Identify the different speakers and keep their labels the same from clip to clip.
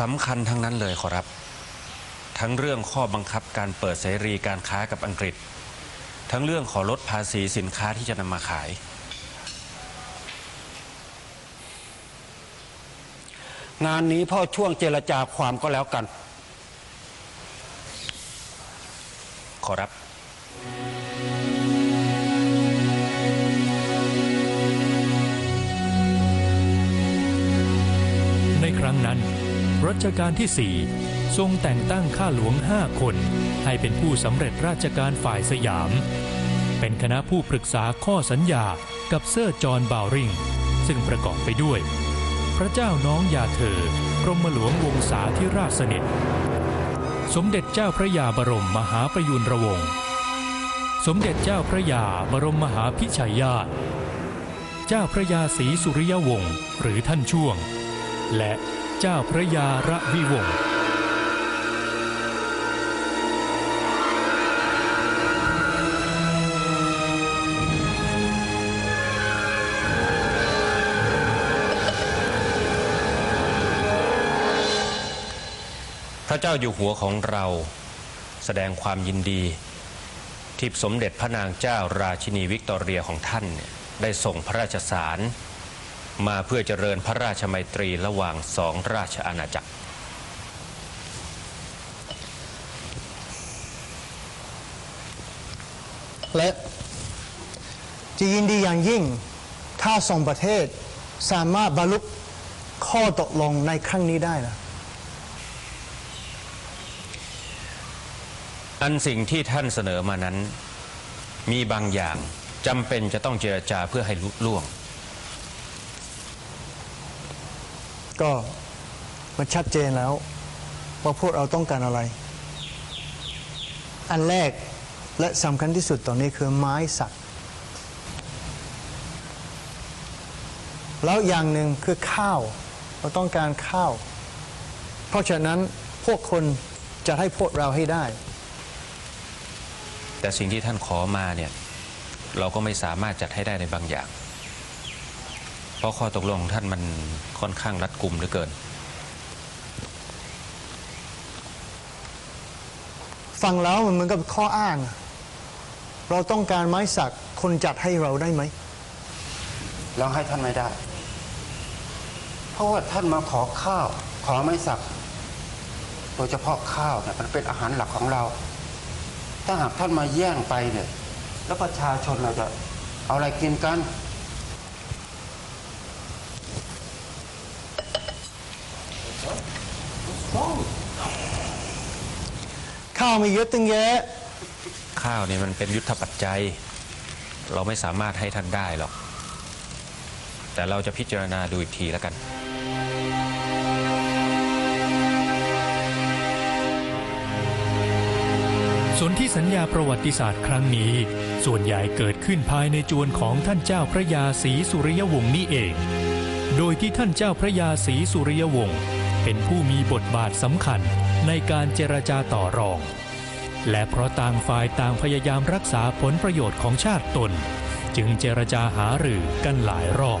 Speaker 1: สำคัญทั้งนั้นเลยขอรับ ทั้งเรื่องข้อบังคับการเปิดเสรีการค้ากับอังกฤษ ทั้งเรื่องขอลดภาษีสินค้าที่จะนำมาขาย
Speaker 2: งานนี้พ่อช่วงเจรจาความก็แล้วกัน
Speaker 1: ขอรับ
Speaker 3: รัชกาลที่สี่ทรงแต่งตั้งข้าหลวงห้าคน ให้เป็นผู้สำเร็จราชการฝ่ายสยาม เป็นคณะผู้ปรึกษาข้อสัญญากับเซอร์จอห์นบาวริง ซึ่งประกอบไปด้วย พระเจ้าน้องยาเธอกรมหลวงวงศาธิราชสนิท สมเด็จเจ้าพระยาบรมมหาประยุนระวงศ์สมเด็จเจ้าพระยาบรมมหาพิชัยญาติ เจ้าพระยาศรีสุริยวงศ์หรือท่านช่วง และ เจ้าพระยาระวิวงศ์
Speaker 1: พระเจ้าอยู่หัวของเราแสดงความยินดี ที่สมเด็จพระนางเจ้าราชินีวิกตอเรียของท่าน ได้ส่งพระราชสาร มาเพื่อเจริญพระราชมัยตรีระหว่างสองราชอาณาจักร
Speaker 4: และจะยินดีอย่างยิ่งถ้าสองประเทศสามารถบรรลุข้อตกลงในครั้งนี้ได้นะ
Speaker 1: อันสิ่งที่ท่านเสนอมานั้น มีบางอย่างจำเป็นจะต้องเจรจาเพื่อให้ลุล่วง
Speaker 4: ก็มันชัดเจนแล้ว ว่าพวกเราต้องการอะไร อันแรกและสำคัญที่สุดตอนนี้คือไม้สักแล้วอย่างหนึ่งคือข้าว เราต้องการข้าว เพราะฉะนั้นพวกคนจะให้พวกเราให้ได้
Speaker 1: แต่สิ่งที่ท่านขอมาเนี่ย เราก็ไม่สามารถจัดให้ได้ในบางอย่าง เพราะข้อตกลงของท่านมันค่อนข้างรัดกุมเหลือเกิน
Speaker 4: ฟังแล้วมันเหมือนกับข้ออ้าง เราต้องการไม้สักคนจัดให้เราได้ไหม
Speaker 2: เราให้ท่านไม่ได้ เพราะว่าท่านมาขอข้าว ขอไม่สักโดยเฉพาะข้าวเนี่ยมันเป็นอาหารหลักของเรา ถ้าหากท่านมาแย่งไปเนี่ย แล้วประชาชนเราจะเอาอะไรกินกัน
Speaker 4: ข้าวมีเยอะตั้งเยอะ
Speaker 1: ข้าวเนี่ยมันเป็นยุทธปัจจัย เราไม่สามารถให้ท่านได้หรอก แต่เราจะพิจารณาดูอีกทีแล้วกัน
Speaker 3: สนที่สัญญาประวัติศาสตร์ครั้งนี้ ส่วนใหญ่เกิดขึ้นภายในจวนของท่านเจ้าพระยาศรีสุริยวงศ์นี่เอง โดยที่ท่านเจ้าพระยาศรีสุริยวงศ์เป็นผู้มีบทบาทสำคัญ ในการเจรจาต่อรอง และเพราะต่างฝ่ายต่างพยายามรักษาผลประโยชน์ของชาติตน จึงเจรจาหารือกันหลายรอบ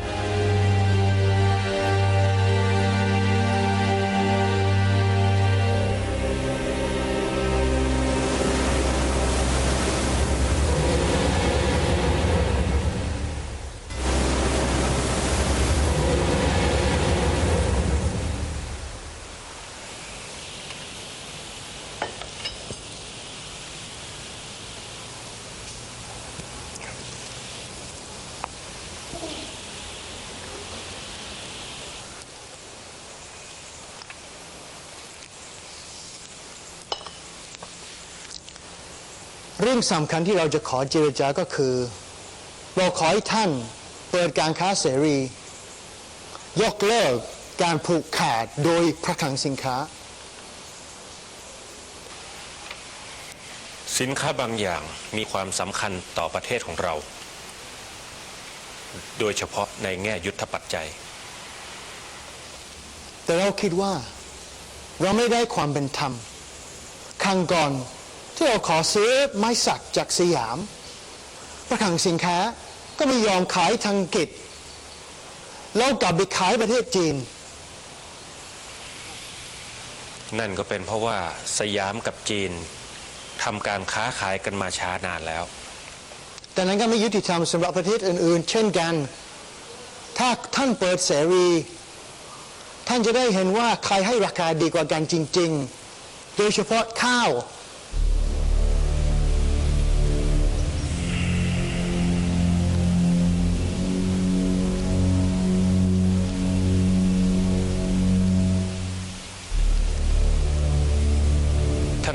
Speaker 4: รื่องสำคัญที่เราจะขอเจรจาก็คือ เราขอให้ท่านเปิดการค้าเสรี ยกเลิกการผูกขาดโดยพระคลังสินค้า
Speaker 1: สินค้าบางอย่างมีความสำคัญต่อประเทศของเรา โดยเฉพาะในแง่ยุทธปัจจัย
Speaker 4: แต่เราคิดว่าเราไม่ได้ความเป็นธรรมครั้งก่อนที่ เราขอซื้อไม้สักจากสยาม ประคลังสินค้าก็ไม่ยอมขายทางอังกฤษแล้วกลับไปขายประเทศจีน
Speaker 1: นั่นก็เป็นเพราะว่าสยามกับจีนทำการค้าขายกันมาช้านานแล้ว
Speaker 4: แต่นั้นก็ไม่ยุติธรรมสำหรับประเทศอื่น ๆ เช่นกัน ถ้าท่านเปิดเสรี ท่านจะได้เห็นว่าใครให้ราคาดีกว่ากันจริง ๆ โดยเฉพาะข้าว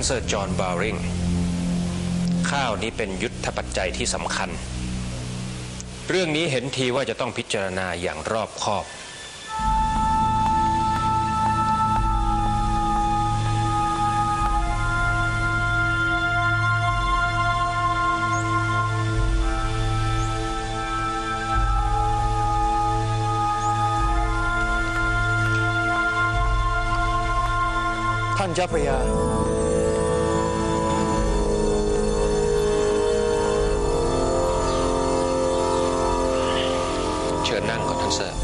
Speaker 1: เซอร์จอห์นบาวริงข้าวนี้เป็นยุทธปัจจัยที่สำคัญ เรื่องนี้เห็นทีว่าจะต้องพิจารณาอย่างรอบคอบ
Speaker 4: ท่านเจ้าพระยา
Speaker 1: เชิญนั่งก่อนท่านเซอร์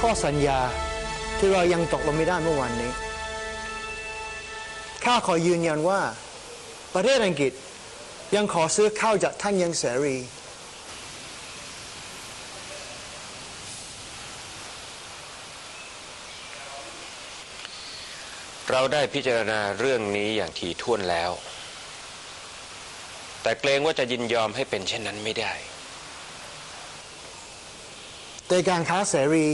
Speaker 4: ข้อสัญญาที่เรายังตกลงไม่ได้เมื่อวานนี้ ข้าขอยืนยันว่าประเทศอังกฤษ ยังขอซื้อข้าวจากท่านยังเสรี
Speaker 1: เราได้พิจารณาเรื่องนี้อย่างถี่ถ้วนแล้ว แต่เกรงว่าจะยินยอมให้เป็นเช่นนั้นไม่ได้
Speaker 4: แต่การค้าเสรี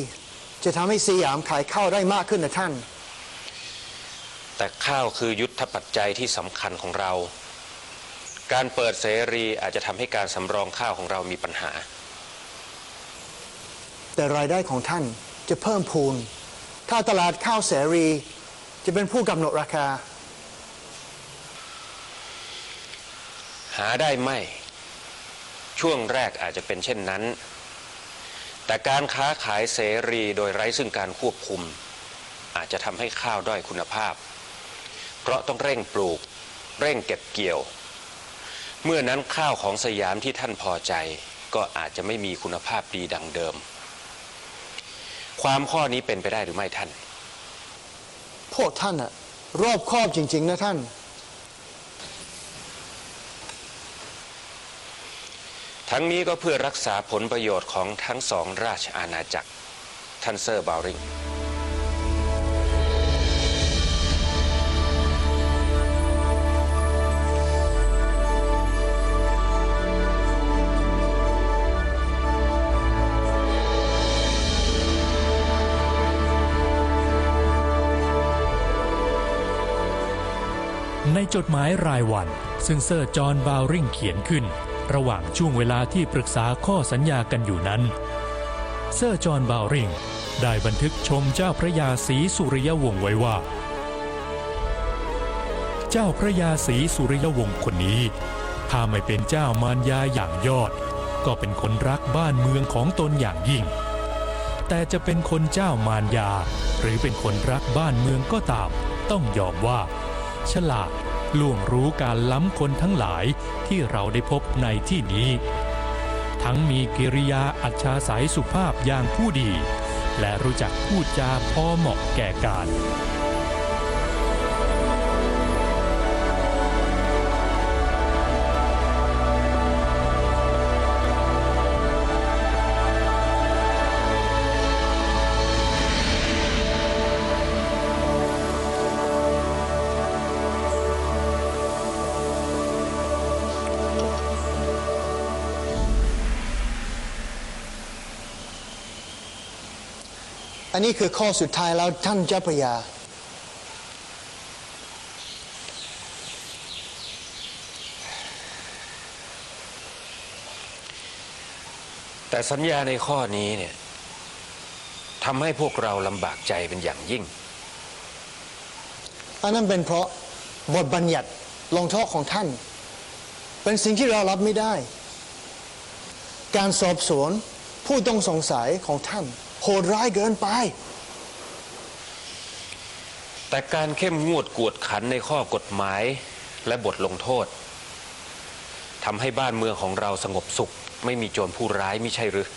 Speaker 4: จะทำให้สยามขายข้าวได้มากขึ้นนะท่าน
Speaker 1: แต่ข้าวคือยุทธปัจจัยที่สำคัญของเรา การเปิดเสรีอาจจะทำให้การสำรองข้าวของเรามีปัญหา
Speaker 4: แต่รายได้ของท่านจะเพิ่มพูน ถ้าตลาดข้าวเสรีจะเป็นผู้กำหนดราคา
Speaker 1: หาได้ไม่ ช่วงแรกอาจจะเป็นเช่นนั้น แต่การค้าขายเสรีโดยไร้ซึ่งการควบคุม อาจจะทำให้ข้าวด้อยคุณภาพ เพราะต้องเร่งปลูก เร่งเก็บเกี่ยว เมื่อนั้นข้าวของสยามที่ท่านพอใจก็อาจจะไม่มีคุณภาพดีดังเดิม ความข้อนี้เป็นไปได้หรือไม่ท่าน
Speaker 4: พวกท่านอะรอบคอบจริง ๆ นะท่าน
Speaker 1: ทั้งนี้ก็เพื่อรักษาผลประโยชน์ของทั้งสองราชอาณาจักรท่านเซอร์บาวริง
Speaker 3: ในจดหมายรายวัน ซึ่งเซอร์จอห์นบาวริงเขียนขึ้น ระหว่างช่วงเวลาที่ปรึกษาข้อสัญญากันอยู่นั้น เซอร์จอห์นบาวริงได้บันทึกชมเจ้าพระยาศรีสุริยวงศ์ไว้ว่า เจ้าพระยาศรีสุริยวงศ์คนนี้ ถ้าไม่เป็นเจ้ามารยาอย่างยอด ก็เป็นคนรักบ้านเมืองของตนอย่างยิ่ง แต่จะเป็นคนเจ้ามารยา หรือเป็นคนรักบ้านเมืองก็ตาม ต้องยอมว่า ฉลาดล่วงรู้การล้ำคนทั้งหลายที่เราได้พบในที่นี้ ทั้งมีกิริยาอัจฉาสัยสุภาพอย่างผู้ดี และรู้จักพูดจาพอเหมาะแก่การ
Speaker 4: อันนี้คือข้อสุดท้ายแล้วท่านเจ้าพระยา
Speaker 1: แต่สัญญาในข้อนี้เนี่ยทำให้พวกเราลำบากใจเป็นอย่างยิ่ง
Speaker 4: อันนั้นเป็นเพราะบทบัญญัติลงโทษของท่าน เป็นสิ่งที่เรารับไม่ได้ การสอบสวนผู้ต้องสงสัยของท่าน โหดร้ายเกินไป
Speaker 1: แต่การเข้มงวดกวดขันในข้อกฎหมายและบทลงโทษทำให้บ้านเมืองของเราสงบสุข ไม่มีโจรผู้ร้ายไม่ใช่หรือ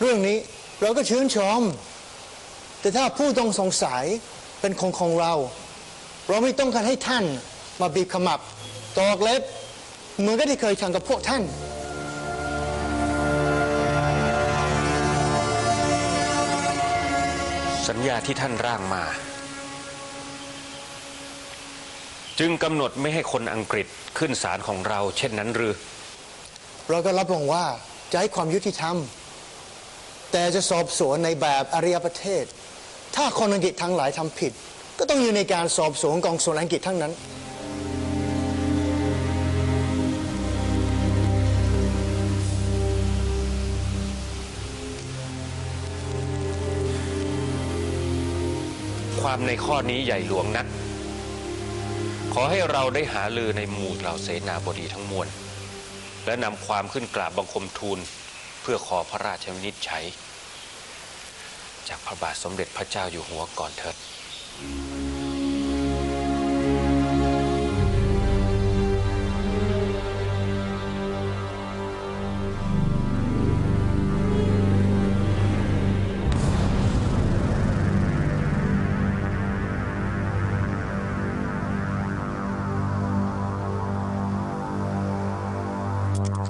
Speaker 4: เรื่องนี้เราก็ชื่นชม แต่ถ้าผู้ต้องสงสัยเป็นคนของเรา เราไม่ต้องการให้ท่านมาบีบขมับ ตอกเล็บเหมือนกับที่เคยทำกับพวกท่าน
Speaker 1: สัญญาที่ท่านร่างมา จึงกำหนดไม่ให้คนอังกฤษขึ้นศาลของเราเช่นนั้นหรือ
Speaker 4: เราก็รับรองว่าจะให้ความยุติธรรม แต่จะสอบสวนในแบบอารยประเทศ ถ้าคนอังกฤษทั้งหลายทำผิด ก็ต้องอยู่ในการสอบสวนกองสวนอังกฤษทั้งนั้น
Speaker 1: ความในข้อนี้ใหญ่หลวงนัก ขอให้เราได้หาลือในหมู่เหล่าเสนาบดีทั้งมวล และนำความขึ้นกราบบังคมทูล เพื่อขอพระราชวินิจฉัย จากพระบาทสมเด็จพระเจ้าอยู่หัวก่อนเถิด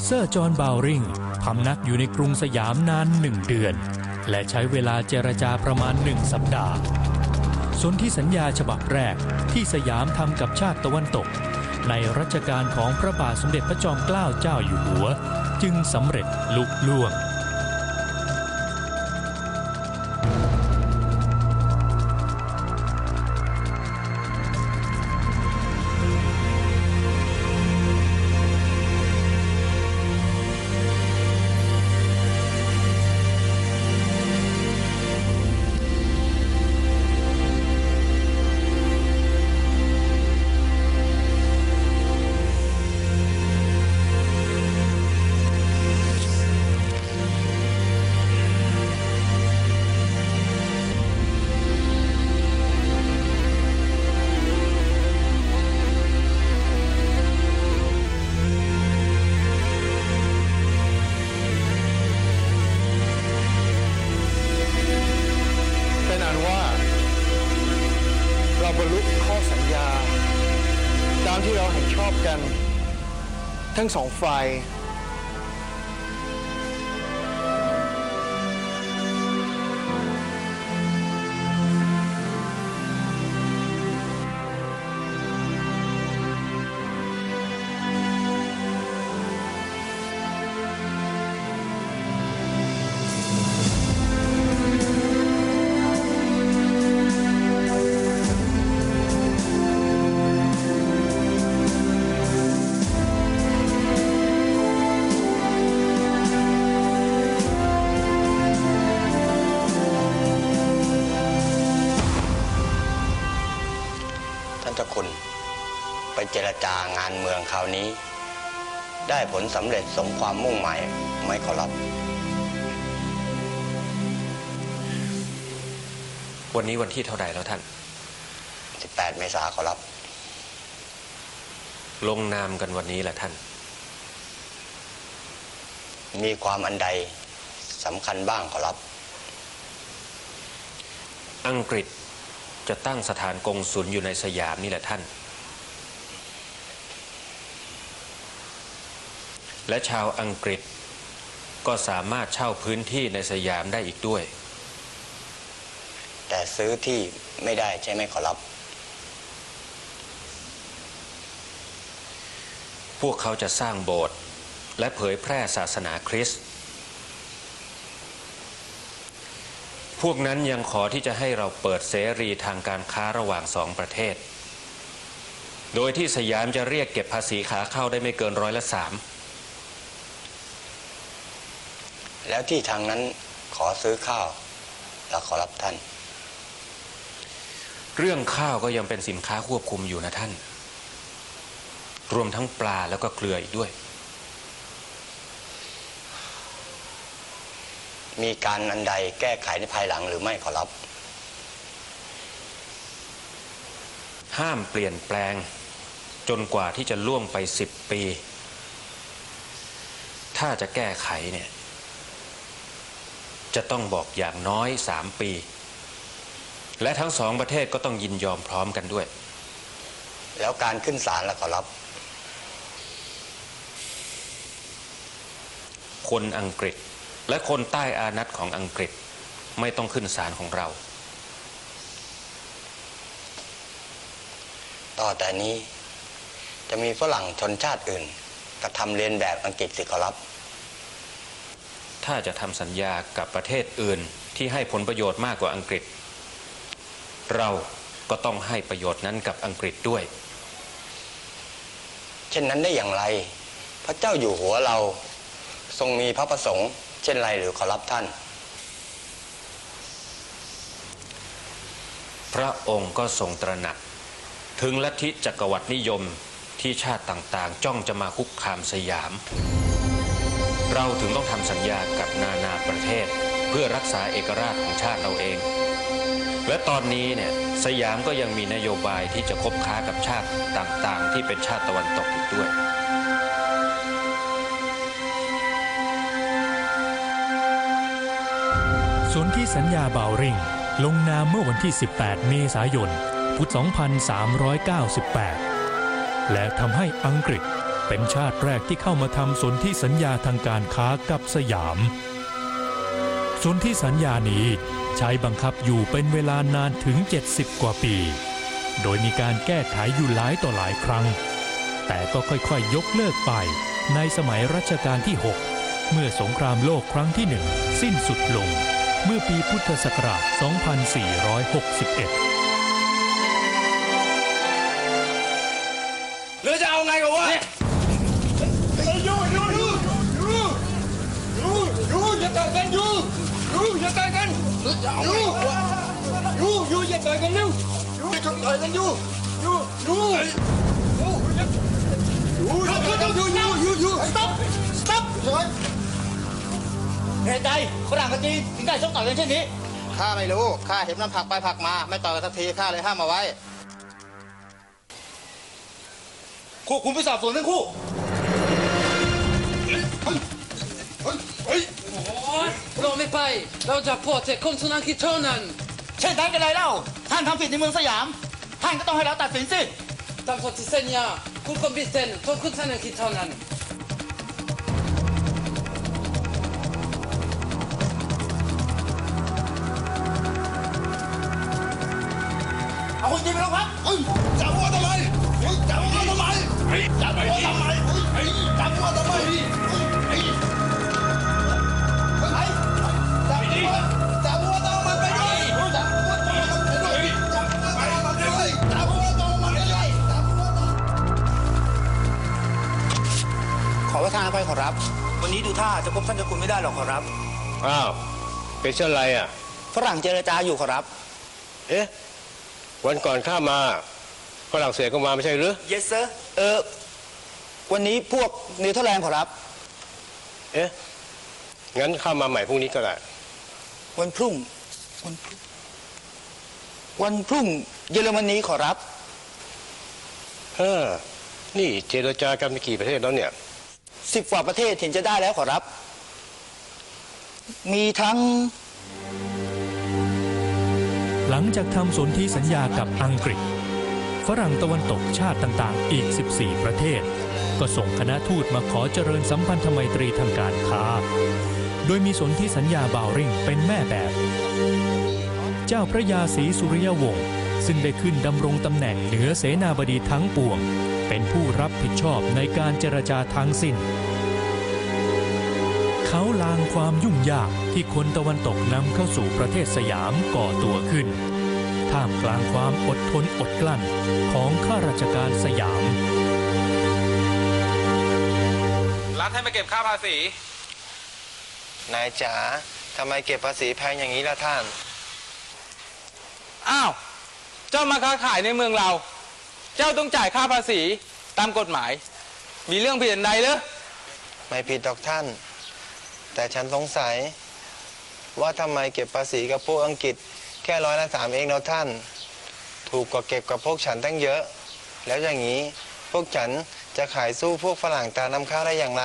Speaker 3: เซอร์จอห์นบาวริงพำนักอยู่ในกรุงสยามนานหนึ่งเดือน และใช้เวลาเจรจาประมาณหนึ่งสัปดาห์สนธิสัญญาฉบับแรกที่สยามทำกับชาติตะวันตก ในรัชกาลของพระบาทสมเด็จพระจอมเกล้าเจ้าอยู่หัว จึงสำเร็จลุล่วง
Speaker 4: เราบรรลุข้อสัญญา ตามที่เราเห็นชอบกัน ทั้งสองฝ่าย
Speaker 5: ได้ผลสำเร็จสมความมุ่งหมายไหมขอรับ
Speaker 1: วันนี้วันที่เท่าไหร่แล้วท่าน
Speaker 5: 18 เมษาขอรับ
Speaker 1: ลงนามกันวันนี้แหละท่าน
Speaker 5: มีความอันใดสำคัญบ้างขอรับ
Speaker 1: อังกฤษจะตั้งสถานกงสุลอยู่ในสยามนี่แหละท่าน และชาวอังกฤษ ก็สามารถเช่าพื้นที่ในสยามได้อีกด้วย
Speaker 5: แต่ซื้อที่ไม่ได้ใช่ไหมขอรับ
Speaker 1: พวกเขาจะสร้างโบสถ์และเผยแพร่ศาสนาคริสต์พวกนั้นยังขอที่จะให้เราเปิดเสรีทางการค้าระหว่างสองประเทศ โดยที่สยามจะเรียกเก็บภาษีขาเข้าได้ไม่เกินร้อยละสาม
Speaker 5: แล้วที่ทางนั้นขอซื้อข้าวแล้วขอรับท่าน
Speaker 1: เรื่องข้าวก็ยังเป็นสินค้าควบคุมอยู่นะท่าน รวมทั้งปลาแล้วก็เกลืออีกด้วย
Speaker 5: มีการอันใดแก้ไขในภายหลังหรือไม่ขอรับ
Speaker 1: ห้ามเปลี่ยนแปลง จนกว่าที่จะล่วงไปสิบปี ถ้าจะแก้ไขเนี่ย จะต้องบอกอย่างน้อยสามปี และทั้งสองประเทศก็ต้องยินยอมพร้อมกันด้วย
Speaker 5: แล้วการขึ้นศาลล่ะขอรับ
Speaker 1: คนอังกฤษและคนใต้อานัตของอังกฤษไม่ต้องขึ้นศาลของเรา
Speaker 5: ต่อแต่นี้จะมีฝรั่งชนชาติอื่นกระทำเลียนแบบอังกฤษสิขอรับ
Speaker 1: ถ้าจะทำสัญญากับประเทศอื่นที่ให้ผลประโยชน์มากกว่าอังกฤษ เราก็ต้องให้ประโยชน์นั้นกับอังกฤษด้วย
Speaker 5: เช่นนั้นได้อย่างไร พระเจ้าอยู่หัวเราทรงมีพระประสงค์ เช่นไรหรือขอรับท่าน
Speaker 1: พระองค์ก็ทรงตระหนัก ถึงลัทธิจักรวรรดินิยมที่ชาติต่างๆ จ้องจะมาคุกคามสยาม เราถึงต้องทำสัญญากับนานาประเทศ เพื่อรักษาเอกราชของชาติเราเอง และตอนนี้เนี่ยสยามก็ยังมีนโยบายที่จะคบค้ากับชาติต่างๆ ที่เป็นชาติตะวันตกอีกด้วย
Speaker 3: สนธิสัญญาบาวริง ลงนามเมื่อวันที่ 18 เมษายน พุทธ 2398 และทำให้อังกฤษ เป็นชาติแรกที่เข้ามาทำสนธิสัญญาทางการค้ากับสยาม สนธิสัญญานี้ใช้บังคับอยู่เป็นเวลานานถึง 70 กว่าปี โดยมีการแก้ไขอยู่หลายต่อหลายครั้ง แต่ก็ค่อยๆยกเลิกไปในสมัยรัชกาลที่ 6 เมื่อสงครามโลกครั้งที่หนึ่งสิ้นสุดลง เมื่อปีพุทธศักราช 2461
Speaker 6: ยูยูยูอย่าต่อยกันเร็วยูอย่าต่อยกันยูยูยูยูยูยูยูยูยู stop stop
Speaker 7: เหตุใดฝรั่งกับจีนถึงได้ชกต่อยกันเช่นนี้
Speaker 4: ข้าไม่รู้ข้าเห็นมันผักไปผักมา ไม่ต่อยกันสักทีข้าเลยห้ามเอาไว้
Speaker 7: คู่คุณไปสอบสวนทั้งคู่
Speaker 8: เราไม่ไป เราจะพอแต่คนสุนัขเท่านั้น
Speaker 7: เช่นนั้นกันเลยเล่า ท่านทำผิดในเมืองสยาม ท่านก็ต้องให้เราตัดสินสิ
Speaker 8: ตามกฎที่สัญญาคุณก็บิดเซนทุกคนสุนัขเท่านั้น
Speaker 7: เอาคนจีนไปโรงพัก
Speaker 6: จับหัวทำไมจับหัวทำไมจับหัวทำไมจับหัวทำไม
Speaker 4: ขอประทานอภัยขอรับ
Speaker 7: วันนี้ดูท่าจะพบท่านเจ้าคุณไม่ได้หรอกขอรับ
Speaker 9: อ้าวเป็นเช่นไรอะ
Speaker 7: ฝรั่งเจรจาอยู่ขอรับ
Speaker 9: เอ๊ะ วันก่อนข้ามาฝรั่งเศสก็มาไม่ใช่หรือ
Speaker 7: yes sir เออ วันนี้พวกเนเธอร์แลนด์ขอรับ
Speaker 9: เอ๊ะ งั้นข้ามาใหม่พรุ่งนี้ก็ได้
Speaker 7: วันพรุ่ง วันพรุ่ง วันพรุ่งเยอรมนีขอรับ
Speaker 9: เออ นี่เจรจากันไปกี่ประเทศแล้วเนี่ย
Speaker 7: สิบกว่าประเทศเห็นจะได้แล้วขอรับ มีทั้ง
Speaker 3: หลังจากทำสนธิสัญญากับอังกฤษ ฝรั่งตะวันตกชาติต่างๆ อีก 14 ประเทศ ก็ส่งคณะทูตมาขอเจริญสัมพันธไมตรีทางการค้า โดยมีสนธิสัญญาบาวริงเป็นแม่แบบ เจ้าพระยาศรีสุริยวงศ์ ซึ่งได้ขึ้นดำรงตำแหน่งเหนือเสนาบดีทั้งปวง เป็นผู้รับผิดชอบในการเจรจาทั้งสิ้น เขาลางความยุ่งยากที่คนตะวันตกนำเข้าสู่ประเทศสยามก่อตัวขึ้น ท่ามกลางความอดทนอดกลั้นของข้าราชการสยาม
Speaker 6: รัฐให้มาเก็บค่าภาษี
Speaker 5: นายจ๋าทำไมเก็บภาษีแพงอย่างนี้ล่ะท่าน
Speaker 6: อ้าว เจ้ามาค้าขายในเมืองเรา เจ้าต้องจ่ายค่าภาษีตามกฎหมาย มีเรื่องผิดอันใดเหรือ
Speaker 5: ไม่ผิดดอกท่าน แต่ฉันสงสัย
Speaker 10: ว่าทำไมเก็บภาษีกับพวกอังกฤษแค่ร้อยละสามเองเนาะท่าน ถูกกว่าเก็บกับพวกฉันตั้งเยอะ แล้วอย่างนี้พวกฉันจะขายสู้พวกฝรั่งตาน้ำข้าวได้อย่างไร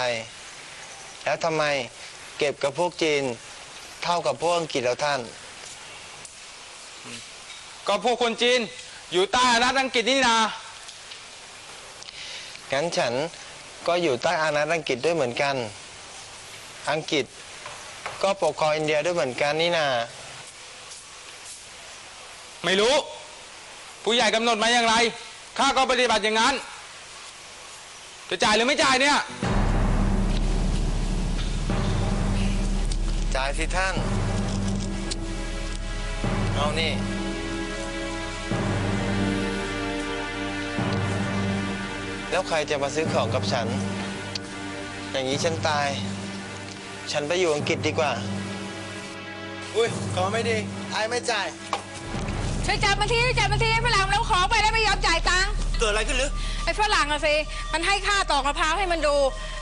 Speaker 10: แล้วทำไมเก็บกับพวกจีนเท่ากับพวกอังกฤษแล้วท่าน
Speaker 6: ก็พวกคนจีนอยู่ใต้อาณาจอังกฤษนี่นา
Speaker 10: งั้นฉันก็อยู่ใต้อาณาจอังกฤษด้วยเหมือนกัน อังกฤษก็ปกครองอินเดียด้วยเหมือนกันนี่นา
Speaker 6: ไม่รู้ ผู้ใหญ่กำหนดมาอย่างไรข้าก็ปฏิบัติอย่างนั้น จะจ่ายหรือไม่จ่ายเนี่ย
Speaker 10: จ่ายสิท่าน เอานี่ แล้วใครจะมาซื้อของกับฉัน อย่างนี้ฉันตาย ฉันไปอยู่อังกฤษดีกว่า อุ้ยขอไม่ดีไอ้ไม่จ่าย
Speaker 11: ช่วยจับมาทีช่วยจับมาทีไอ้ฝรั่งแล้วของไปแล้วไม่ยอมจ่ายตังค์
Speaker 10: เกิดอะไรขึ้นหรือ
Speaker 11: ไอ้ฝรั่งอะสิมันให้ค่าตอกมะพร้าวให้มันดู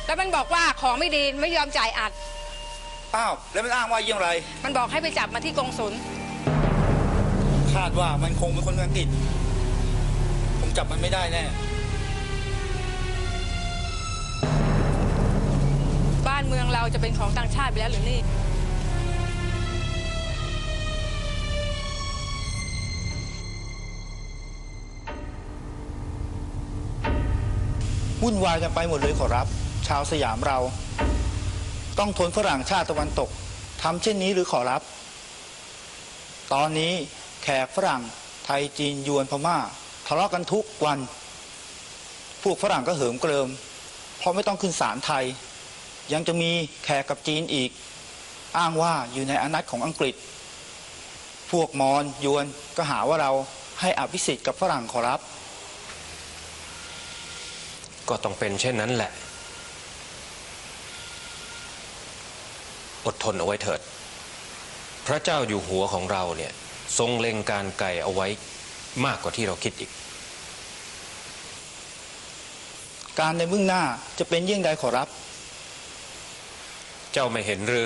Speaker 11: แล้วมันบอกว่าของไม่ดีไม่ยอมจ่ายอัด
Speaker 7: อ้าว แล้วมันอ้างว่าอย่างไร
Speaker 11: มันบอกให้ไปจับมาที่กงสุล
Speaker 7: คาดว่ามันคงเป็นคนอังกฤษ ผมจับมันไม่ได้แน่
Speaker 11: บ้าน เมืองเราจะเป็นของต่างชาติไปแล้วหรือนี่
Speaker 7: วุ่นวายกันไปหมดเลยขอรับ ชาวสยามเรา ต้องทนฝรั่งชาติตะวันตกทำเช่นนี้หรือขอรับ ตอนนี้แขกฝรั่งไทยจีนยวนพม่าทะเลาะกันทุกวัน พวกฝรั่งก็เหิมเกริม เพราะไม่ต้องขึ้นศาลไทย ยังจะมีแขกกับจีนอีก อ้างว่าอยู่ในอานัตของอังกฤษ พวกมอญยวนก็หาว่าเราให้อภิสิทธิ์กับฝรั่งขอรับ
Speaker 1: ก็ต้องเป็นเช่นนั้นแหละ อดทนเอาไว้เถิด พระเจ้าอยู่หัวของเราเนี่ยทรงเล็งการไกลเอาไว้มากกว่าที่เราคิดอีก
Speaker 7: การในเบื้องหน้าจะเป็นเยี่ยงใดขอรับ
Speaker 1: เจ้าไม่เห็นหรือ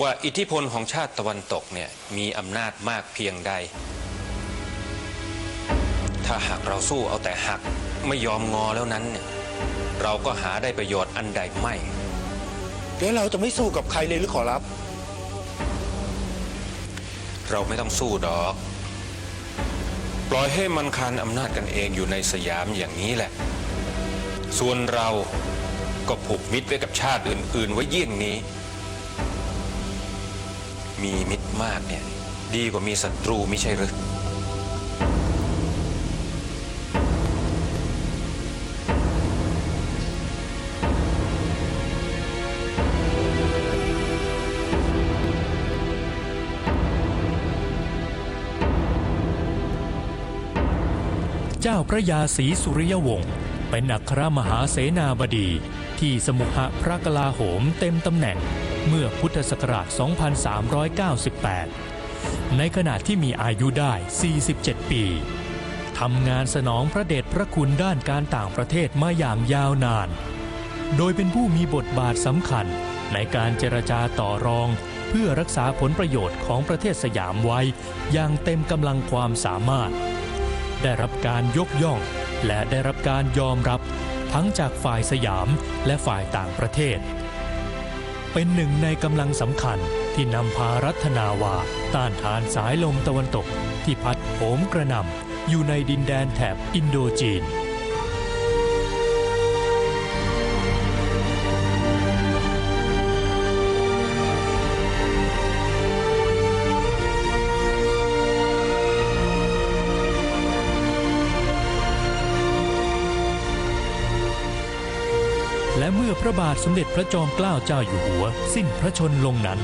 Speaker 1: ว่าอิทธิพลของชาติตะวันตกเนี่ยมีอำนาจมากเพียงใด ถ้าหากเราสู้เอาแต่หักไม่ยอมงอแล้วนั้นเนี่ยเราก็หาได้ประโยชน์อันใดไม่
Speaker 7: แล้วเราจะไม่สู้กับใครเลยหรือขอรับ
Speaker 1: เราไม่ต้องสู้ดอก ปล่อยให้มันคานอำนาจกันเองอยู่ในสยามอย่างนี้แหละ ส่วนเรา ก็ผูกมิตรไว้กับชาติอื่น ๆ ไว้เยี่ยงนี้ มีมิตรมากเนี่ย ดีกว่ามีศัตรูไม่ใช่หรือ
Speaker 3: เจ้าพระยาศรีสุริยวงศ์เป็นอัครมหาเสนาบดี ที่สมุหพระกลาโหมเต็มตำแหน่งเมื่อพุทธศักราช 2398 ในขณะที่มีอายุได้ 47 ปีทำงานสนองพระเดชพระคุณด้านการต่างประเทศมาอย่างยาวนาน โดยเป็นผู้มีบทบาทสำคัญในการเจรจาต่อรอง เพื่อรักษาผลประโยชน์ของประเทศสยามไว้ อย่างเต็มกำลังความสามารถ ได้รับการยกย่อง และได้รับการยอมรับ ทั้งจากฝ่ายสยามและฝ่ายต่างประเทศ เป็นหนึ่งในกำลังสำคัญที่นำพารัฐนาวา ต้านทานสายลมตะวันตก ที่พัดโหมกระหน่ำอยู่ในดินแดนแถบอินโดจีน ระบาทสมเด็จพระจอมเกล้าเจ้าอยู่หัว สิ้นพระชนลงนั้น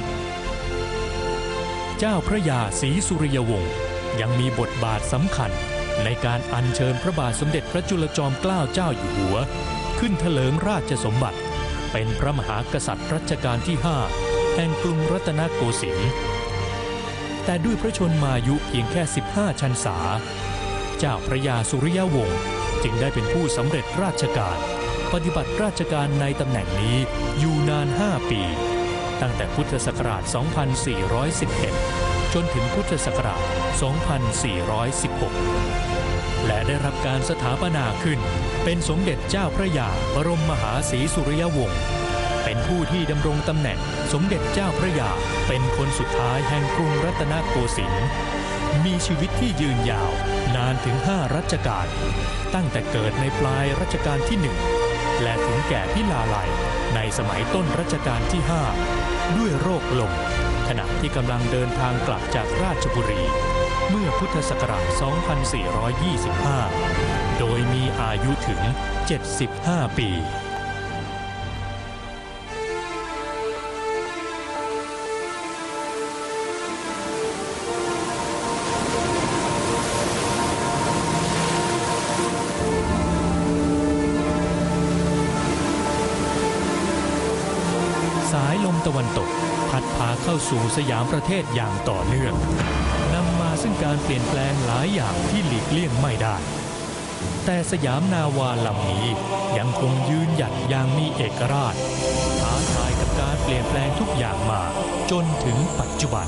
Speaker 3: เจ้าพระยาศรีสุริยวงศ์ยังมีบทบาทสำคัญในการอัญเชิญพระบาทสมเด็จพระจุลจอมเกล้าเจ้าอยู่หัว ขึ้นเถลิงราชสมบัติ เป็นพระมหากษัตริย์รัชกาลที่ 5 แห่งกรุงรัตนโกสินทร์แต่ด้วยพระชนมายุเพียงแค่ 15 ชันษา เจ้าพระยาสุริยวงศ์จึงได้เป็นผู้สำเร็จราชการ ปฏิบัติราชการในตำแหน่งนี้อยู่นาน 5 ปี ตั้งแต่พุทธศักราช 2411 จนถึงพุทธศักราช 2416 และได้รับการสถาปนาขึ้น เป็นสมเด็จเจ้าพระยาบรมมหาศรีสุริยวงศ์เป็นผู้ที่ดำรงตำแหน่งสมเด็จเจ้าพระยาเป็นคนสุดท้ายแห่งกรุงรัตนโกสินทร์มีชีวิตที่ยืนยาวนานถึง 5 รัชกาลตั้งแต่เกิดในปลายรัชกาลที่1 และถึงแก่พิลาลัย ในสมัยต้นรัชกาลที่ 5 ด้วยโรคลมขณะที่กำลังเดินทางกลับจากราชบุรี เมื่อพุทธศักราช 2425 โดยมีอายุถึง 75 ปี พาเข้าสู่สยามประเทศอย่างต่อเนื่องนำมาซึ่งการเปลี่ยนแปลงหลายอย่างที่หลีกเลี่ยงไม่ได้ แต่สยามนาวาลำนี้ยังคงยืนหยัดอย่างมีเอกราชท้าทายกับการเปลี่ยนแปลงทุกอย่างมาจนถึงปัจจุบัน